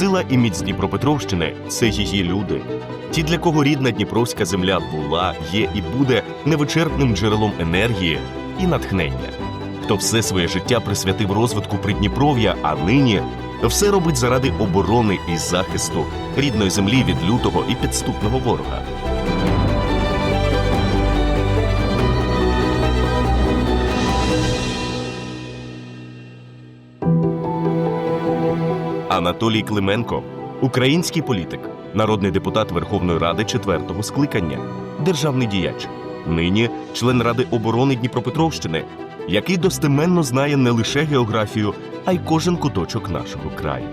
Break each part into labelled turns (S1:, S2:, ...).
S1: Сила і міць Дніпропетровщини це її люди. Ті, для кого рідна Дніпровська земля була, є і буде невичерпним джерелом енергії і натхнення. Хто все своє життя присвятив розвитку Придніпров'я, а нині все робить заради оборони і захисту рідної землі від лютого і підступного ворога. Анатолій Клименко, український політик, народний депутат Верховної Ради четвертого скликання, державний діяч, нині член Ради оборони Дніпропетровщини, який достеменно знає не лише географію, а й кожен куточок нашого краю.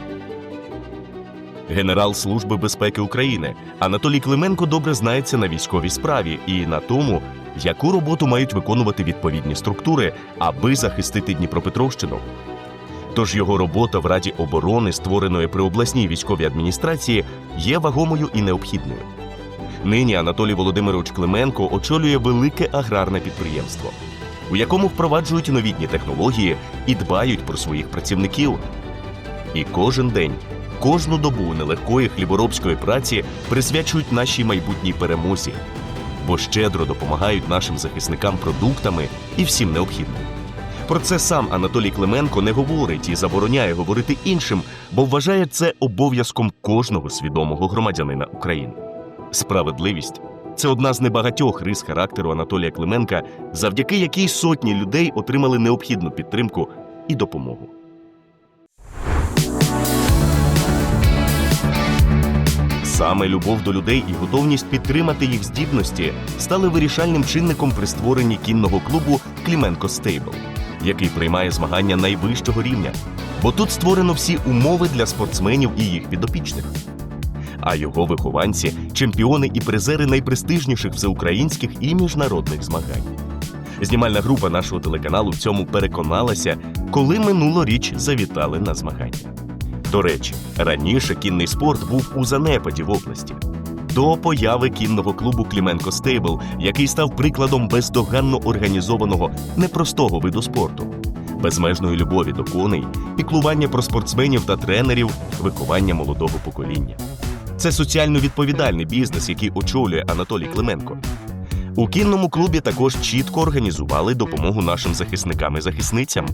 S1: Генерал Служби безпеки України Анатолій Клименко добре знається на військовій справі і на тому, яку роботу мають виконувати відповідні структури, аби захистити Дніпропетровщину. Тож його робота в Раді оборони, створеної при обласній військовій адміністрації, є вагомою і необхідною. Нині Анатолій Володимирович Клименко очолює велике аграрне підприємство, у якому впроваджують новітні технології і дбають про своїх працівників. І кожен день, кожну добу нелегкої хліборобської праці присвячують нашій майбутній перемозі, бо щедро допомагають нашим захисникам продуктами і всім необхідним. Про це сам Анатолій Клименко не говорить і забороняє говорити іншим, бо вважає це обов'язком кожного свідомого громадянина України. Справедливість це одна з небагатьох рис характеру Анатолія Клименка, завдяки якій сотні людей отримали необхідну підтримку і допомогу. Саме любов до людей і готовність підтримати їх здібності стали вирішальним чинником при створенні кінного клубу Кліменко Стейбл, який приймає змагання найвищого рівня, бо тут створено всі умови для спортсменів і їх підопічних. А його вихованці чемпіони і призери найпрестижніших всеукраїнських і міжнародних змагань. Знімальна група нашого телеканалу в цьому переконалася, коли минулоріч завітали на змагання. До речі, раніше кінний спорт був у занепаді в області. До появи кінного клубу Кліменко Стейбл, який став прикладом бездоганно організованого непростого виду спорту, безмежної любові до коней, піклування про спортсменів та тренерів, виховання молодого покоління. Це соціально відповідальний бізнес, який очолює Анатолій Клименко. У кінному клубі також чітко організували допомогу нашим захисникам і захисницям,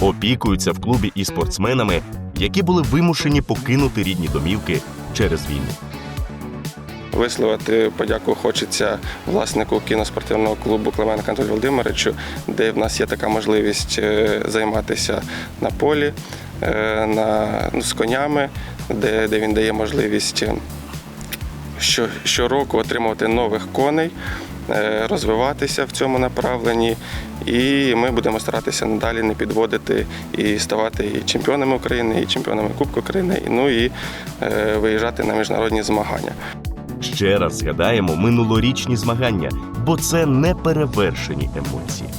S1: опікуються в клубі і спортсменами, які були вимушені покинути рідні домівки через війну.
S2: Висловити подяку хочеться власнику кіноспортивного клубу Клименко Анатолію Володимировичу, де в нас є така можливість е, займатися на полі, е, на, ну, з конями, де, де він дає можливість е, що, щороку отримувати нових коней, розвиватися в цьому направленні. І ми будемо старатися надалі не підводити і ставати і чемпіонами України, і чемпіонами Кубку України, ну і виїжджати на міжнародні змагання.
S1: Ще раз згадаємо минулорічні змагання, бо це неперевершені емоції.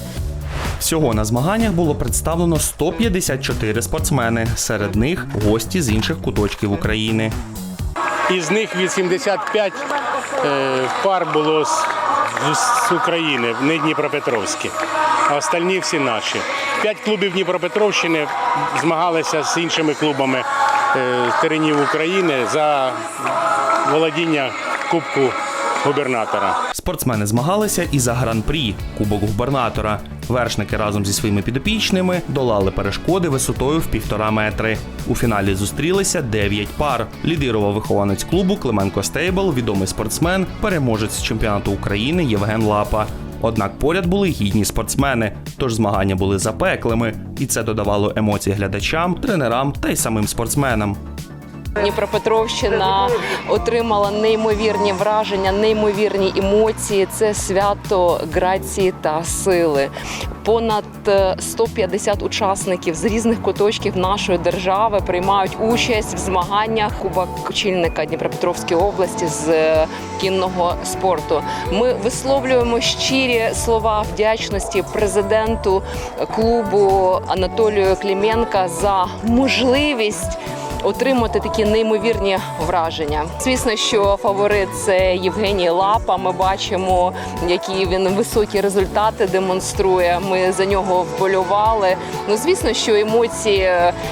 S3: Всього на змаганнях було представлено 154 спортсмени. Серед них гості з інших куточків України.
S4: Із них 85 е, пар було з, з України, не Дніпропетровські, а остальні всі наші. П'ять клубів Дніпропетровщини змагалися з іншими клубами е, теренів України за володіння Кубку губернатора.
S3: Спортсмени змагалися і за гран-прі Кубок губернатора. Вершники разом зі своїми підопічними долали перешкоди висотою в півтора метри. У фіналі зустрілися 9 пар. Лідирував вихованець клубу Клименко Стейбл, відомий спортсмен, переможець чемпіонату України Євген Лапа. Однак поряд були гідні спортсмени, тож змагання були запеклими, і це додавало емоцій глядачам, тренерам та й самим спортсменам.
S5: Дніпропетровщина отримала неймовірні враження, неймовірні емоції. Це свято грації та сили. Понад е, 150 учасників з різних куточків нашої держави приймають участь в змаганнях Кубок очільника Дніпропетровської області з е, кінного спорту. Ми висловлюємо щирі слова вдячності президенту клубу Анатолію Кліменка за можливість отримати такі неймовірні враження. Звісно, що фаворит це Євгеній Лапа. Ми бачимо, які він високі результати демонструє. Ми за нього вболювали. Ну, звісно, що емоції,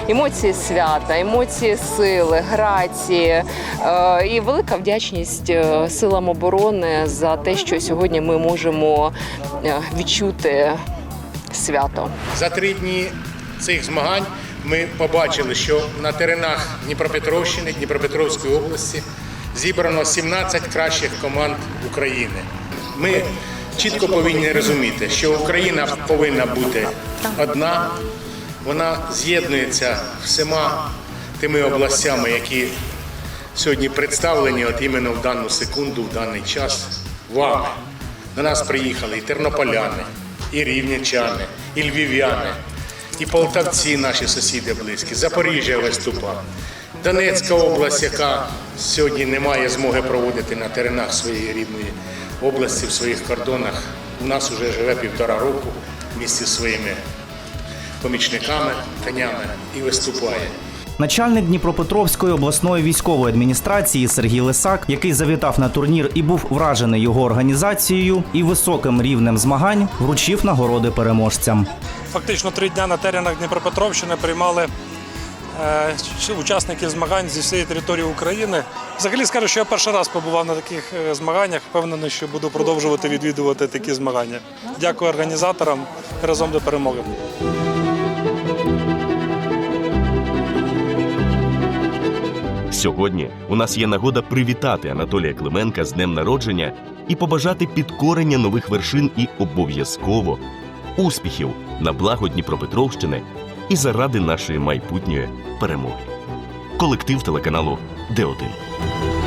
S5: емоції свята, емоції сили, грації е, і велика вдячність е, силам оборони за те, що сьогодні ми можемо е, відчути свято.
S4: За три дні цих змагань ми побачили, що на теренах Дніпропетровщини, Дніпропетровської області зібрано 17 кращих команд України. Ми чітко повинні розуміти, що Україна повинна бути одна, вона з'єднується всіма тими областями, які сьогодні представлені от іменно в дану секунду, в даний час вами. До нас приїхали і тернополяни, і рівненчани, і львів'яни, і полтавці, наші сусіди близькі, Запоріжжя виступав. Донецька область, яка сьогодні не має змоги проводити на теренах своєї рідної області, в своїх кордонах, у нас вже живе півтора року в місті своїми помічниками, конями і виступає.
S6: Начальник Дніпропетровської обласної військової адміністрації Сергій Лисак, який завітав на турнір і був вражений його організацією і високим рівнем змагань, вручив нагороди переможцям.
S7: Фактично три дня на теренах Дніпропетровщини приймали е, учасників змагань зі всієї території України. Взагалі скажу, що я перший раз побував на таких е, змаганнях. Впевнений, що буду продовжувати відвідувати такі змагання. Дякую організаторам разом до перемоги.
S1: Сьогодні у нас є нагода привітати Анатолія Клименка з днем народження і побажати підкорення нових вершин і обов'язково успіхів на благо Дніпропетровщини і заради нашої майбутньої перемоги. Колектив телеканалу Д1.